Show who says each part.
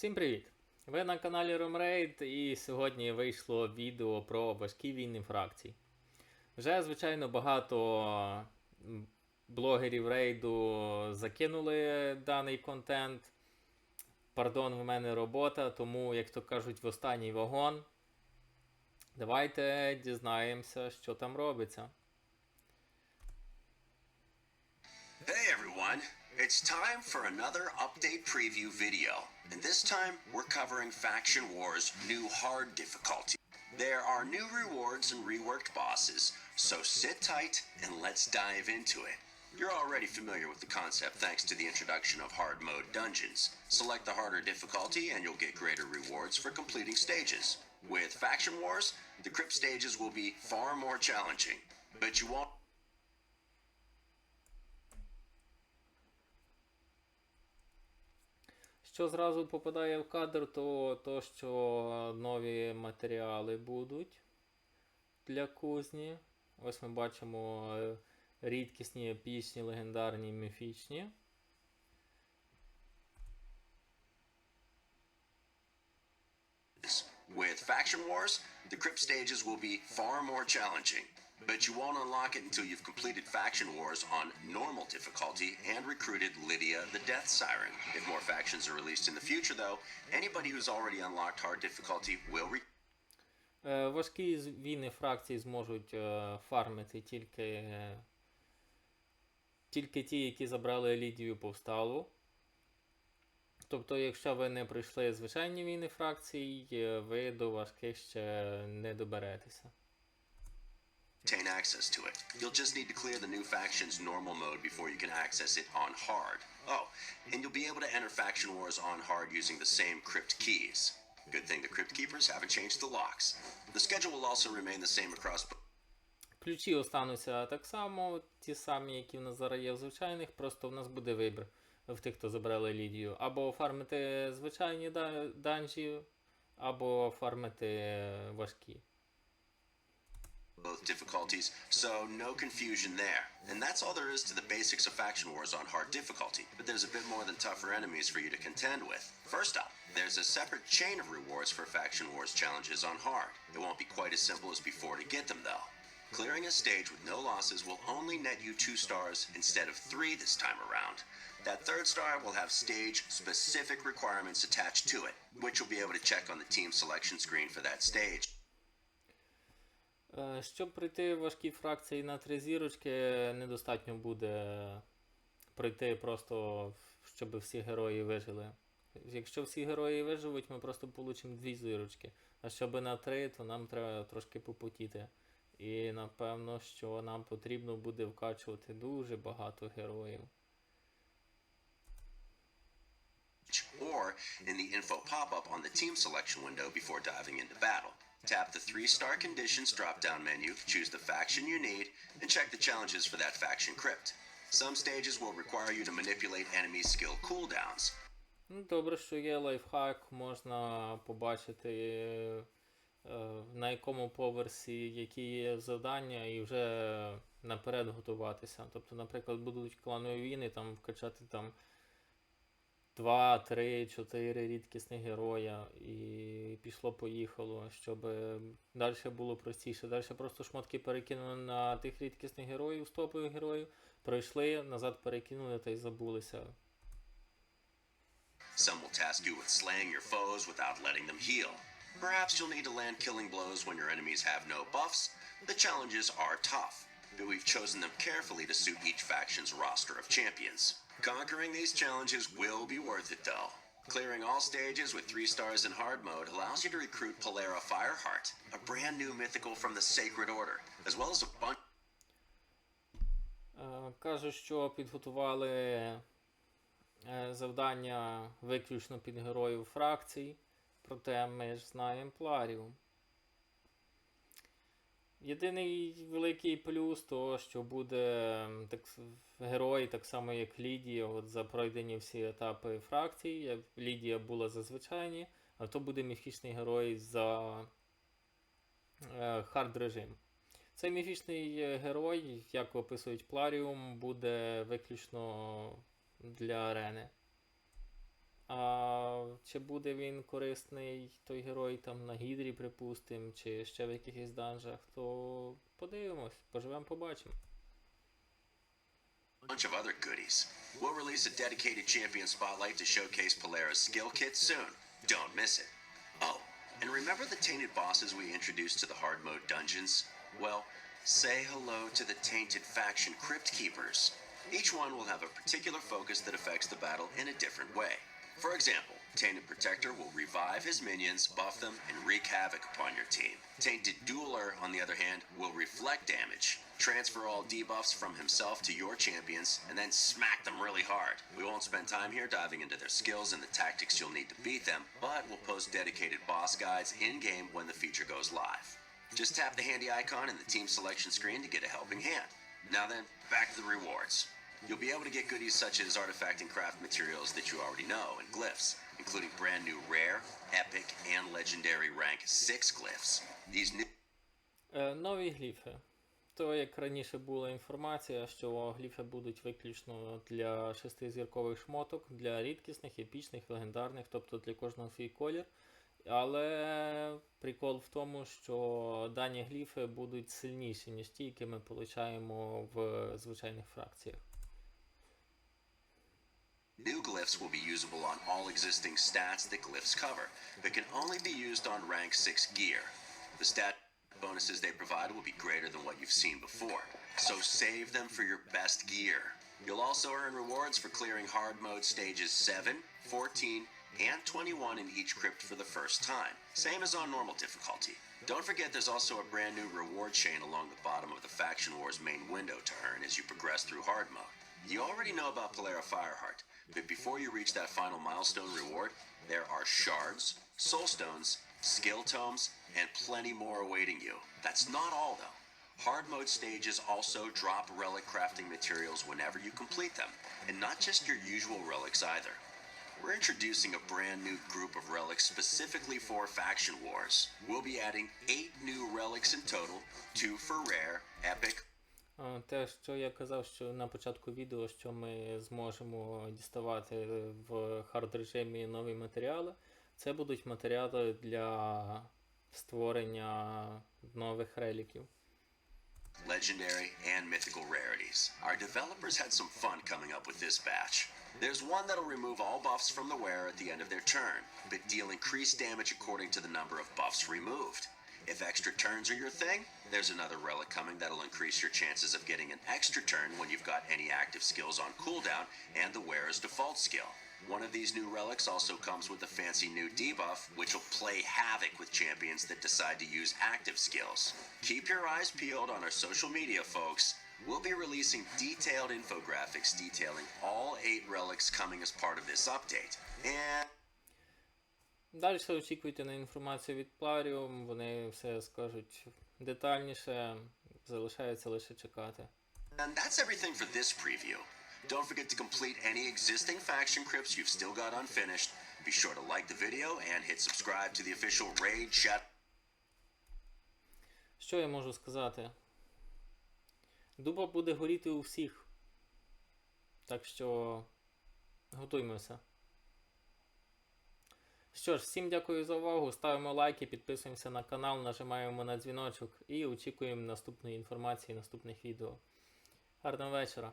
Speaker 1: Всім привіт! Ви на каналі RomRaid і сьогодні вийшло відео про важкі війни фракцій. Вже, звичайно, багато блогерів рейду закинули даний контент. Пардон, в мене робота, тому, як то кажуть, в останній вагон. Давайте дізнаємося, що там робиться.
Speaker 2: Hey everyone, it's time for another update preview video. And this time, we're covering Faction Wars New Hard difficulty. There are new rewards and reworked bosses, so sit tight and let's dive into it. You're already familiar with the concept thanks to the introduction of hard mode dungeons. Select the harder difficulty and you'll get greater rewards for completing stages. With Faction Wars, the crypt stages will be far more challenging, but you won't
Speaker 1: Що зразу попадає в кадр, то, то що нові матеріали будуть для кузні. Ось ми бачимо е, рідкісні, епічні, легендарні, міфічні.
Speaker 2: With Faction Wars, the crypt stages will be far more challenging, but you won't unlock it until you've completed Faction Wars on normal difficulty and recruited Lydia the Death Siren. If more factions are released in the future, though, anybody who's already unlocked hard difficulty will re-
Speaker 1: Е, Важкі війни фракції зможуть е, фармити тільки, е, тільки ті, які забрали Лідію повсталу. Тобто, якщо ви не пройшли звичайні війни фракцій, е, ви до важких ще не доберетеся.
Speaker 2: Obtain access to it. You'll just need to clear the new faction's normal mode before you can access it on hard. Oh, and you'll be able to enter Faction Wars on hard using the same crypt keys. Good thing the crypt keepers haven't changed the locks. The schedule will also remain the same across.
Speaker 1: Ключі остануться так само, ті самі, які в нас зараз є в звичайних, просто в нас буде вибір в тих, хто забрали Лідію. Або фармити звичайні данжі, або фармити е, важкі.
Speaker 2: Both difficulties, so no confusion there. And that's all there is to the basics of Faction Wars on hard difficulty, but there's a bit more than tougher enemies for you to contend with. First up, there's a separate chain of rewards for Faction Wars challenges on hard. It won't be quite as simple as before to get them though. Clearing a stage with no losses will only net you two stars instead of three this time around. That third star will have stage specific requirements attached to it, which you'll be able to check on the team selection screen for that stage.
Speaker 1: Е, Щоб пройти важкі фракції на три зірочки, недостатньо буде пройти просто, щоб всі герої вижили. Якщо всі герої виживуть, ми просто получимо дві зірочки. А щоб на три, то нам треба трошки попотіти. І напевно, що нам потрібно буде вкачувати дуже багато героїв.
Speaker 2: or in the info pop up on the team selection window before diving into battle. Tap the three star conditions drop down menu, choose the faction you need, and check the challenges for that faction crypt. Some stages will require you to manipulate enemy skill cooldowns.
Speaker 1: Ну, добре, що є лайфхак, можна побачити, е, на якому поверсі які є завдання, і вже наперед готуватися. Тобто, наприклад, будуть кланові війни, там вкачати там 2, 3, 4 рідкісних героя, і пішло-поїхало, щоб далі було простіше. Далі просто шмотки перекинули на тих рідкісних героїв, стопових героїв, пройшли, назад перекинули та й забулися.
Speaker 2: Some will task you with slaying your foes without letting them heal. Perhaps you'll need to land killing blows when your enemies have no buffs. The challenges are tough, but we've chosen them carefully to suit each faction's roster of champions. Conquering these challenges will be worth it though. Clearing all stages with 3 stars in hard mode allows you to recruit Polera Fireheart, a brand new mythical from the Sacred Order, as well as a bunch
Speaker 1: Е, Кажуть, що підготували е, завдання виключно під героїв фракцій, проте ми ж знаємо пларів. Єдиний великий плюс то, що буде так, герой, так само як Лідія, от за пройдені всі етапи фракцій. Як Лідія була за звичайні, а то буде міфічний герой за е, хард режим. Цей міфічний е, герой, як описують Пларіум, буде виключно для арени. А чи буде він корисний той герой там на гідрі, припустим, чи ще в якихось данжах, то подивимось, поживемо, побачимо.
Speaker 2: Bunch of other goodies. We'll release a dedicated champion spotlight to showcase Polara's skill kit soon. Don't miss it. Oh, and remember the tainted bosses we introduced to the hard mode dungeons? Well, say hello to the tainted faction crypt keepers. Each one will have a particular focus that affects the battle in a different way. For example, Tainted Protector will revive his minions, buff them, and wreak havoc upon your team. Tainted Dueler, on the other hand, will reflect damage, transfer all debuffs from himself to your champions, and then smack them really hard. We won't spend time here diving into their skills and the tactics you'll need to beat them, but we'll post dedicated boss guides in game when the feature goes live. Just tap the handy icon in the team selection screen to get a helping hand. Now then, back to the rewards. You'll be able to get goodies such as artifact and craft materials that you already know and glyphs, including brand new rare, epic, and legendary rank 6 glyphs. These new
Speaker 1: Е, нові гліфи. То, як раніше була інформація, що гліфи будуть виключно для шестизіркових шмоток, для рідкісних, епічних, легендарних, тобто для кожного свій колір. Але прикол в тому, що дані гліфи будуть сильніші, ніж ті, які ми отримуємо в звичайних фракціях.
Speaker 2: New glyphs will be usable on all existing stats that glyphs cover, but can only be used on rank 6 gear. The stat bonuses they provide will be greater than what you've seen before, so save them for your best gear. You'll also earn rewards for clearing hard mode stages 7, 14, and 21 in each crypt for the first time, same as on normal difficulty. Don't forget there's also a brand new reward chain along the bottom of the Faction Wars main window to earn as you progress through hard mode. You already know about Polara Fireheart, but before you reach that final milestone reward, there are shards, soul stones, skill tomes, and plenty more awaiting you. That's not all though. Hard mode stages also drop relic crafting materials whenever you complete them, and not just your usual relics either. We're introducing a brand new group of relics specifically for Faction Wars. We'll be adding eight new relics in total, two for rare, epic,
Speaker 1: Те, що я казав, що на початку відео, що ми зможемо діставати в хард режимі нові матеріали, це будуть матеріали для створення нових реліків.
Speaker 2: legendary, and mythical rarities. Our developers had some fun coming up with this batch. There's one that'll remove all buffs from the wearer at the end of their turn, but deal increased damage according to the number of buffs removed. If extra turns are your thing, there's another relic coming that'll increase your chances of getting an extra turn when you've got any active skills on cooldown and the wearer's default skill. One of these new relics also comes with a fancy new debuff, which will play havoc with champions that decide to use active skills. Keep your eyes peeled on our social media, folks. We'll be releasing detailed infographics detailing all eight relics coming as part of this update. And
Speaker 1: Далі очікуйте на інформацію від Plarium, вони все скажуть детальніше, залишається лише чекати.
Speaker 2: And that's everything for this preview. Don't forget to complete any existing faction crypts you've still got unfinished. Be sure to like the video and hit subscribe to the official Raid Chat.
Speaker 1: Що я можу сказати? Дуба буде горіти у всіх. Так що готуймося. Що ж, всім дякую за увагу. Ставимо лайки, підписуємося на канал, нажимаємо на дзвіночок і очікуємо наступної інформації, наступних відео. Гарного вечора!